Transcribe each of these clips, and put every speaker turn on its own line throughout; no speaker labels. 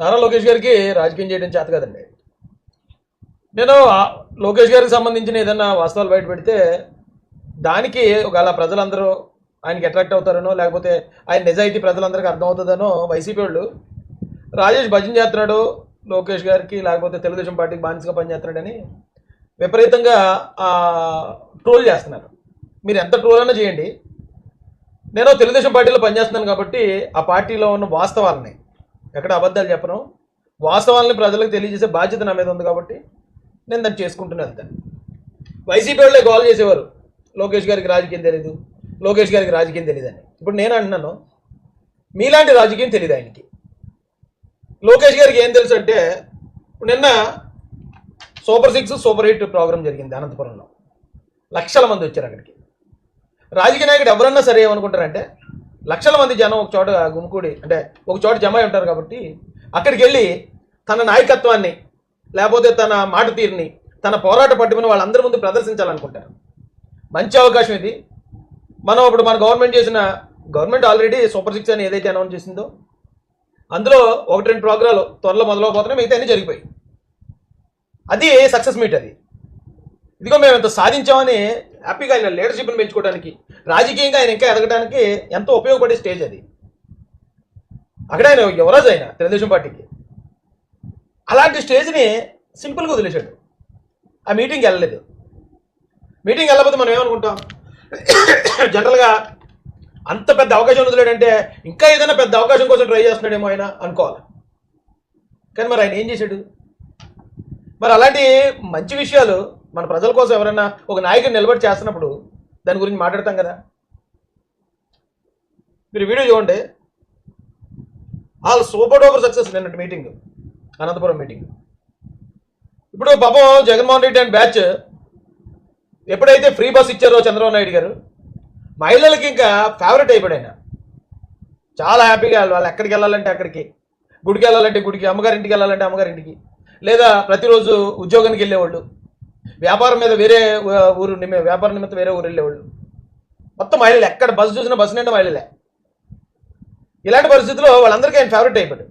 నారా లోకేష్ గారికి రాజకీయం చేయడం చేత కదండి. నేను లోకేష్ గారికి సంబంధించిన ఏదైనా వాస్తవాలు బయట పెడితే దానికి ఒకవేళ ప్రజలందరూ ఆయనకి అట్రాక్ట్ అవుతారనో లేకపోతే ఆయన నిజాయితీ ప్రజలందరికీ అర్థమవుతుందనో వైసీపీ వాళ్ళు రాజేష్ భజన చేస్తున్నాడు లోకేష్ గారికి లేకపోతే తెలుగుదేశం పార్టీకి బానిసగా పనిచేస్తున్నాడని విపరీతంగా ట్రోల్ చేస్తున్నారు. మీరు ఎంత ట్రోల్ అయినా చేయండి. నేను తెలుగుదేశం పార్టీలో పనిచేస్తున్నాను కాబట్టి ఆ పార్టీలో ఉన్న వాస్తవాలని ఎక్కడ అబద్ధాలు చెప్పను. వాస్తవాలను ప్రజలకు తెలియజేసే బాధ్యత నా మీద ఉంది కాబట్టి నేను దాన్ని చేసుకుంటూనే వెళ్తాను. వైసీపీ వాళ్ళే గోల్ చేసేవారు. లోకేష్ గారికి రాజకీయం తెలియదు లోకేష్ గారికి రాజకీయం తెలియదు అని ఇప్పుడు నేను అంటున్నాను మీలాంటి రాజకీయం తెలియదు ఆయనకి. లోకేష్ గారికి ఏం తెలుసు అంటే ఇప్పుడు నిన్న super six super eight programme జరిగింది అనంతపురంలో. లక్షల మంది వచ్చారు అక్కడికి. రాజకీయ నాయకుడు ఎవరన్నా సరే ఏమనుకుంటారంటే లక్షల మంది జనం ఒక చోట గుమికూడి అంటే ఒక చోట జమ అయి ఉంటారు కాబట్టి అక్కడికి వెళ్ళి తన నాయకత్వాన్ని లేకపోతే తన మాట తీరుని తన పోరాట పట్టుకుని వాళ్ళందరి ముందు ప్రదర్శించాలనుకుంటారు. మంచి అవకాశం ఇది. మనం ఇప్పుడు మన గవర్నమెంట్ చేసిన గవర్నమెంట్ ఆల్రెడీ సూపర్ సిక్స్ అని ఏదైతే అనౌన్స్ చేసిందో అందులో ఒకటి రెండు ప్రోగ్రాలు త్వరలో మొదలవబోతున్నాయి మిగతా అన్నీ జరిగిపోయి. అది సక్సెస్ మీట్ అది. ఇదిగో మేము ఇంత సాధించామని హ్యాపీగా ఆయన లీడర్షిప్ని పెంచుకోవడానికి రాజకీయంగా ఆయన ఇంకా ఎదగడానికి ఎంతో ఉపయోగపడే స్టేజ్ అది. అక్కడ ఆయన యువరాజు ఆయన తెలుగుదేశం పార్టీకి. అలాంటి స్టేజ్ని సింపుల్గా వదిలేశాడు. ఆ మీటింగ్కి వెళ్ళలేదు. మీటింగ్ వెళ్ళకపోతే మనం ఏమనుకుంటాం? జనరల్గా అంత పెద్ద అవకాశం వదిలేడంటే ఇంకా ఏదైనా పెద్ద అవకాశం కోసం ట్రై చేస్తున్నాడేమో ఆయన అనుకోవాలి. కానీ మరి ఆయన ఏం చేశాడు? మరి అలాంటి మంచి విషయాలు మన ప్రజల కోసం ఎవరైనా ఒక నాయకుడు నిలబడి చేస్తున్నప్పుడు దాని గురించి మాట్లాడతాం కదా? మీరు వీడియో చూడండి. వాళ్ళు సూపర్ డూపర్ సక్సెస్ నిన్నటి మీటింగ్ అనంతపురం మీటింగ్. ఇప్పుడు పాపం జగన్మోహన్ రెడ్డి అండ్ బ్యాచ్ ఎప్పుడైతే ఫ్రీ బస్ ఇచ్చారో చంద్రబాబు నాయుడు గారు మహిళలకి ఇంకా ఫేవరెట్ అయిపోయాడు ఆయన. చాలా హ్యాపీగా వాళ్ళు ఎక్కడికి వెళ్ళాలంటే అక్కడికి? గుడికి వెళ్ళాలంటే గుడికి అమ్మగారింటికి వెళ్ళాలంటే అమ్మగారింటికి. లేదా ప్రతిరోజు ఉద్యోగానికి వెళ్ళేవాళ్ళు. వ్యాపారం మీద వేరే ఊరు నిమ్మ వ్యాపార నిమిత్తం వేరే ఊరు వెళ్ళేవాళ్ళు మొత్తం మహిళలు. ఎక్కడ బస్సు చూసినా బస్సు నిండా మహిళలే. ఇలాంటి పరిస్థితుల్లో వాళ్ళందరికీ ఆయన ఫేవరెట్ అయిపోయాడు.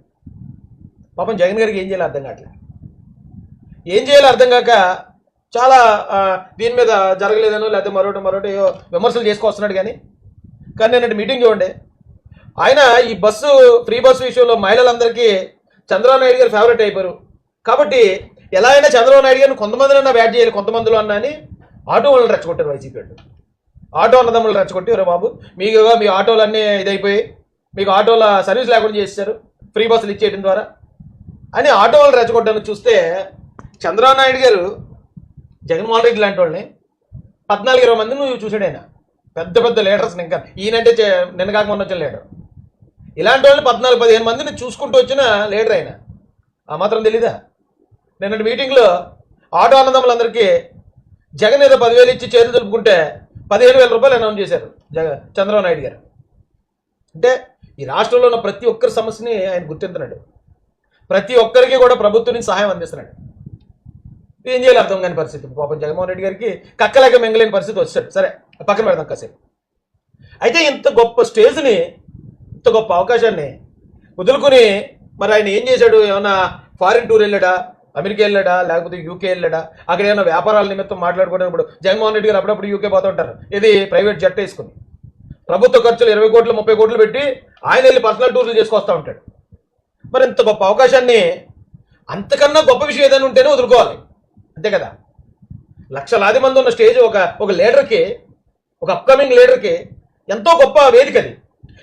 పాపం జగన్ గారికి ఏం చేయాలో అర్థం కావట్లేదు. ఏం చేయాలో అర్థం కాక చాలా దీని మీద జరగలేదనో లేకపోతే మరొకటి మరొకటి విమర్శలు చేసుకొస్తున్నాడు కానీ. కానీ నేను మీటింగ్ చూడండి. ఆయన ఈ బస్సు ఫ్రీ బస్సు విషయంలో మహిళలందరికీ చంద్రబాబు నాయుడు గారు ఫేవరెట్ అయిపోయారు. కాబట్టి ఎలా అయినా చంద్రబాబు నాయుడు గారిని కొంతమందినన్నా బ్యాట్ చేయాలి కొంతమందిలో అన్నా అని ఆటో వాళ్ళని రెచ్చగొట్టారు వైసీపీ వాళ్ళు. ఆటో అన్నదమ్ములు రెచ్చగొట్టారు బాబు. మీకు మీ ఆటోలు అన్నీ ఇదైపోయి మీకు ఆటోల సర్వీస్ లేకుండా చేసేసారు ఫ్రీ బస్సులు ఇచ్చేయడం ద్వారా. అని ఆటో వాళ్ళు రెచ్చగొట్టడానికి చూస్తే చంద్రబాబు నాయుడు గారు జగన్మోహన్ రెడ్డి లాంటి వాళ్ళని పద్నాలుగు ఇరవై మంది నువ్వు చూసాడు ఆయన. పెద్ద పెద్ద లీడర్స్ ఇంకా. ఈయనంటే చే- నిన్న కాక మొన్న వచ్చిన లీడర్ ఇలాంటి వాళ్ళని పద్నాలుగు పదిహేను మందిని చూసుకుంటూ వచ్చిన లీడర్ ఆయన. ఆ మాత్రం తెలీదా? నిన్నటి మీటింగ్లో ఆటో అన్నదమ్ములందరికీ జగన్ ఏదో పదివేలు ఇచ్చి చేతులు తెలుపుకుంటే పదిహేను వేల రూపాయలు అనౌన్స్ చేశారు జగ చంద్రబాబు నాయుడు గారు. అంటే ఈ రాష్ట్రంలో ఉన్న ప్రతి ఒక్కరి సమస్యని ఆయన గుర్తించినాడు. ప్రతి ఒక్కరికి కూడా ప్రభుత్వం నుంచి సహాయం అందిస్తున్నాడు. ఏం చేయాలి అర్థం కాని పరిస్థితి. పాపం జగన్మోహన్ రెడ్డి గారికి కక్కలేక మెంగలేని పరిస్థితి వచ్చాడు సరే పక్కన పెడదాం కాసేపు. అయితే ఇంత గొప్ప స్టేజ్ని ఇంత గొప్ప అవకాశాన్ని వదులుకుని మరి ఆయన ఏం చేశాడు? ఏమన్నా ఫారిన్ టూర్ వెళ్ళాడా? అమెరికా వెళ్ళాడా? లేకపోతే యూకే వెళ్ళాడా? అక్కడ ఏమైనా వ్యాపారాల నిమిత్తం మాట్లాడుకునేటప్పుడు జగన్మోహన్ రెడ్డి గారు అప్పుడప్పుడు యూకే పోతుంటారు ఇది ప్రైవేట్ జట్ వేసుకుని. ప్రభుత్వ ఖర్చులు ఇరవై కోట్లు ముప్పై కోట్లు పెట్టి ఆయన వెళ్ళి పర్సనల్ టూర్లు చేసుకొస్తూ ఉంటాడు. మరి ఇంత గొప్ప అవకాశాన్ని అంతకన్నా గొప్ప విషయం ఏదైనా ఉంటేనే వదులుకోవాలి. అంతే కదా? లక్షలాది మంది ఉన్న స్టేజ్ ఒక ఒక లీడర్కి ఒక అప్కమింగ్ లీడర్కి ఎంతో గొప్ప వేదిక అది.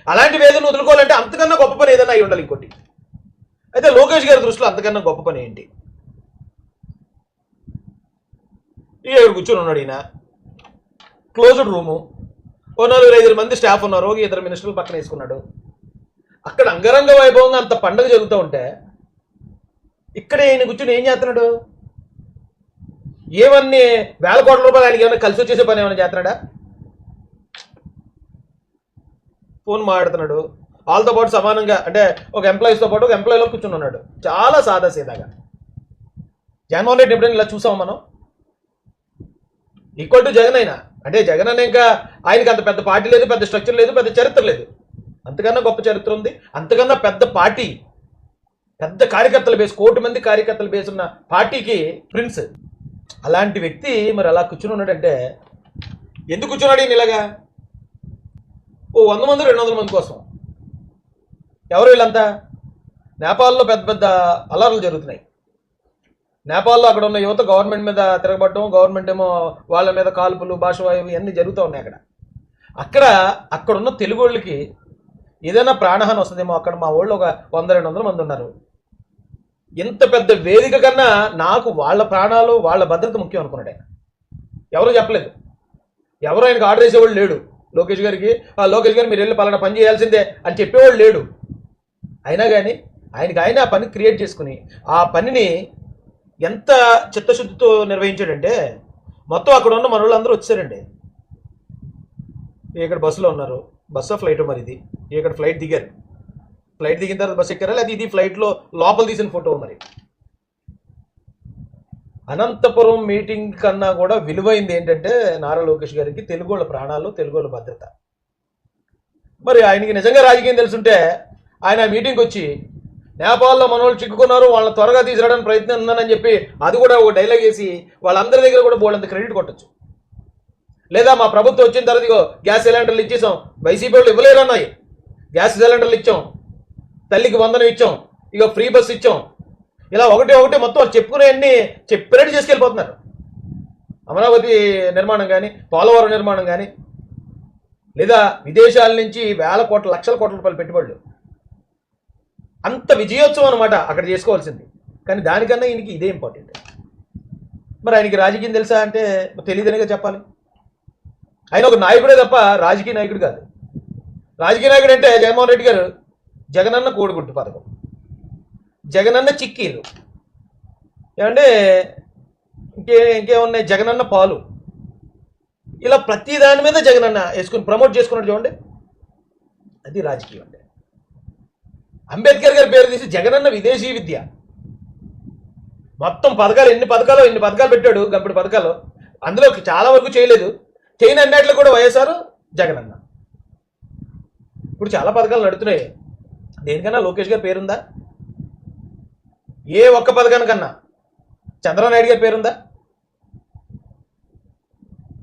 అలాంటి వేదికను వదులుకోవాలంటే అంతకన్నా గొప్ప పని ఏదైనా అయి ఉండాలి ఇంకోటి. అయితే లోకేష్ గారి దృష్టిలో అంతకన్నా గొప్ప పని ఏంటి? ఈ కూర్చొని ఉన్నాడు ఈయన. క్లోజ్డ్ రూము ఓ నలుగురు ఐదు మంది స్టాఫ్ ఉన్నారు. ఒక ఇద్దరు మినిస్టర్లు పక్కన వేసుకున్నాడు. అక్కడ అంగరంగ వైభవంగా అంత పండుగ జరుగుతూ ఉంటే ఇక్కడ ఈయన కూర్చొని ఏం చేస్తున్నాడు? ఏమన్నీ వేల కోట్ల రూపాయలు ఆయనకి ఏమైనా కలిసి వచ్చేసే పని ఏమైనా చేస్తున్నాడా? ఫోన్ మాట్లాడుతున్నాడు. వాళ్ళతో పాటు సమానంగా అంటే ఒక ఎంప్లాయీస్తో పాటు ఒక ఎంప్లాయీలో కూర్చుని ఉన్నాడు. చాలా సాదా సీదాగా జగన్మోహన్ రెడ్డి ఎప్పుడైనా ఇలా చూసాం మనం? ఈక్వల్ టు జగన్ అయినా. అంటే జగన్ అనే ఇంకా ఆయనకి అంత పెద్ద పార్టీ లేదు పెద్ద స్ట్రక్చర్ లేదు పెద్ద చరిత్ర లేదు. అంతకన్నా గొప్ప చరిత్ర ఉంది. అంతకన్నా పెద్ద పార్టీ పెద్ద కార్యకర్తల బేస్ కోటి మంది కార్యకర్తలు బేస్ ఉన్న పార్టీకి ప్రిన్స్ అలాంటి వ్యక్తి మరి అలా కూర్చుని ఉన్నాడంటే ఎందుకు కూర్చున్నాడు ఈయన ఇలాగా? ఓ వంద మంది రెండు వందల మంది కోసం. ఎవరు వీళ్ళంతా? నేపాల్లో పెద్ద పెద్ద అలర్లు జరుగుతున్నాయి. నేపాల్లో అక్కడ ఉన్న యువత గవర్నమెంట్ మీద తిరగబడటం గవర్నమెంట్ ఏమో వాళ్ళ మీద కాల్పులు భాషవాయువు ఇవన్నీ జరుగుతూ ఉన్నాయి అక్కడ. అక్కడ అక్కడున్న తెలుగు వాళ్ళకి ఏదైనా ప్రాణహాని వస్తుందేమో అక్కడ మా వాళ్ళు ఒక వంద రెండు వందల మంది ఉన్నారు. ఇంత పెద్ద వేదిక కన్నా నాకు వాళ్ళ ప్రాణాలు వాళ్ళ భద్రత ముఖ్యం అనుకున్నాడు ఆయన. ఎవరు చెప్పలేదు. ఎవరు ఆయనకు ఆర్డర్ చేసేవాళ్ళు లేడు. లోకేష్ గారికి "ఆ, లోకేష్ గారు మీరు వెళ్ళి పలానా పని చేయాల్సిందే అని చెప్పేవాళ్ళు లేడు. అయినా కానీ ఆయనకి ఆయన ఆ పని క్రియేట్ చేసుకుని ఆ పనిని ఎంత చిత్తశుద్ధితో నిర్వహించాడంటే మొత్తం అక్కడ ఉన్న మన వాళ్ళందరూ వచ్చారండి. ఇక్కడ బస్సులో ఉన్నారు. బస్సు ఫ్లైట్ మరి ఇది ఇక్కడ ఫ్లైట్ దిగారు. ఫ్లైట్ దిగిన తర్వాత బస్సు ఎక్కారా? లేదా ఇది ఫ్లైట్లో లోపల తీసిన ఫోటో మరి? అనంతపురం మీటింగ్ కన్నా కూడా విలువైంది ఏంటంటే నారా లోకేష్ గారికి తెలుగు వాళ్ళ ప్రాణాలు తెలుగు వాళ్ళ భద్రత. మరి ఆయనకి నిజంగా రాజకీయం తెలుసుంటే ఆయన మీటింగ్కి వచ్చి నేపాల్లో మనోళ్ళు చిక్కుకున్నారు వాళ్ళని త్వరగా తీసుకురావడానికి ప్రయత్నం ఉందని చెప్పి అది కూడా ఒక డైలాగ్ వేసి వాళ్ళందరి దగ్గర కూడా బోల్డంత క్రెడిట్ కొట్టచ్చు. లేదా మా ప్రభుత్వం వచ్చిన తర్వాత ఇగో గ్యాస్ సిలిండర్లు ఇచ్చేసాం వైసీపీ వాళ్ళు ఇవ్వలేరు అన్నాయి గ్యాస్ సిలిండర్లు ఇచ్చాం తల్లికి వందనం ఇచ్చాం ఇక ఫ్రీ బస్ ఇచ్చాం. ఇలా ఒకటి ఒకటి మొత్తం వాళ్ళు చెప్పుకునేవన్నీ చెప్పినట్టు చేసుకెళ్ళిపోతున్నారు. అమరావతి నిర్మాణం కానీ పోలవరం నిర్మాణం కానీ లేదా విదేశాల నుంచి వేల కోట్ల లక్షల కోట్ల రూపాయలు పెట్టుబడులు. అంత విజయోత్సవం అనమాట అక్కడ చేసుకోవాల్సింది. కానీ దానికన్నా ఈయనకి ఇదే ఇంపార్టెంట్ మరి ఆయనకి రాజకీయం తెలుసా అంటే తెలియదనిగా చెప్పాలి. ఆయన ఒక నాయకుడే తప్ప రాజకీయ నాయకుడు కాదు. రాజకీయ నాయకుడు అంటే జగన్మోహన్ రెడ్డి గారు జగనన్న కోడిగుట్టు పథకం. జగనన్న చిక్కీలు. ఏమంటే ఇంకే ఇంకేమున్నాయి? జగనన్న పాలు. ఇలా ప్రతి దాని మీద జగనన్న వేసుకుని ప్రమోట్ చేసుకున్నాడు చూడండి. అది రాజకీయం అంటే అంబేద్కర్ గారి పేరు తీసి జగనన్న విదేశీ విద్య. మొత్తం పథకాలు ఎన్ని పథకాలు ఎన్ని పథకాలు పెట్టాడు గప్పుడు పథకాలు? అందులో చాలా వరకు చేయలేదు. చేయని అన్నట్లు కూడా వైఎస్ఆర్ జగనన్న. ఇప్పుడు చాలా పథకాలు నడుతున్నాయి. దేనికన్నా లోకేష్ గారి పేరుందా? ఏ ఒక్క పథకానికన్నా చంద్రనాయుడు గారి పేరుందా?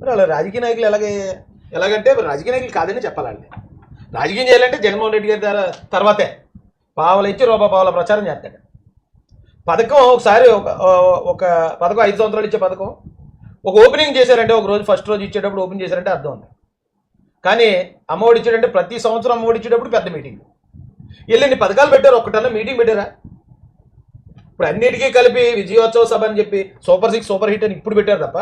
మరి అలా రాజకీయ నాయకులు ఎలాగే ఎలాగంటే రాజకీయ నాయకులు కాదని చెప్పాలండి. రాజకీయం చేయాలంటే జగన్మోహన్ రెడ్డి గారి ద్వారా తర్వాతే. పావులు ఇచ్చి రూపాయి పావుల ప్రచారం చేస్తాడు. పథకం ఒకసారి ఒక ఒక పథకం ఐదు సంవత్సరాలు ఇచ్చే పథకం. ఒక ఓపెనింగ్ చేశారంటే ఒక రోజు ఫస్ట్ రోజు ఇచ్చేటప్పుడు ఓపెన్ చేశారంటే అర్థం ఉంది. కానీ అమ్మఒడి ఇచ్చాడంటే ప్రతి సంవత్సరం అమ్మఒడి ఇచ్చేటప్పుడు పెద్ద మీటింగ్ వీళ్ళు పథకాలు పెట్టారు? ఒక్కటన్నా మీటింగ్ పెట్టారా? ఇప్పుడు అన్నిటికీ కలిపి విజయోత్సవ సభ అని చెప్పి సూపర్ సిక్స్ సూపర్ హిట్ అని ఇప్పుడు పెట్టారు తప్ప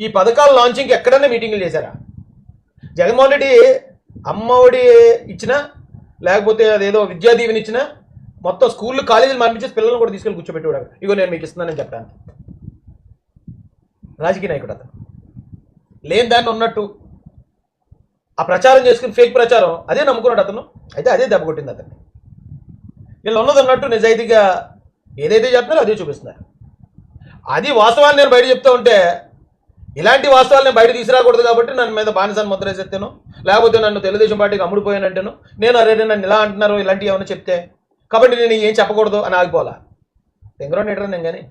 ఈ పథకాల లాంచింగ్కి ఎక్కడన్నా మీటింగ్లు చేశారా? జగన్మోహన్ రెడ్డి అమ్మఒడి ఇచ్చినా లేకపోతే అదేదో విద్యా దీవెని ఇచ్చినా మొత్తం స్కూళ్ళు కాలేజీలు మార్పించేసి పిల్లల్ని కూడా తీసుకెళ్ళి కూర్చోబెట్టేవాడు ఇగో నేను మీకు ఇస్తున్నానని చెప్పాను రాజకీయ నాయకుడు అతను. లేని దాన్ని ఉన్నట్టు ఆ ప్రచారం చేసుకుని ఫేక్ ప్రచారం అదే నమ్ముకున్నాడు అతను. అయితే అదే దెబ్బ కొట్టింది అతన్ని. వీళ్ళు ఉన్నది ఉన్నట్టు నిజాయితీగా ఏదైతే చెప్తున్నారో అదే చూపిస్తున్నారు. అది వాస్తవాన్ని నేను బయట చెప్తా ఉంటే ఇలాంటి వాస్తవాలు నేను బయట తీసుకురాకూడదు కాబట్టి నన్ను మీద బానిసాన్ని ముద్ర వేసేస్తాను. లేకపోతే నన్ను తెలుగుదేశం పార్టీకి అమ్ముడిపోయానంటాను నేను అరే నన్ను ఇలా అంటున్నారు ఇలాంటివి ఏమైనా చెప్తే? కాబట్టి నేను ఏం చెప్పకూడదు అని ఆగిపోవాలా? ఎంగరో నేటరా నేను కానీ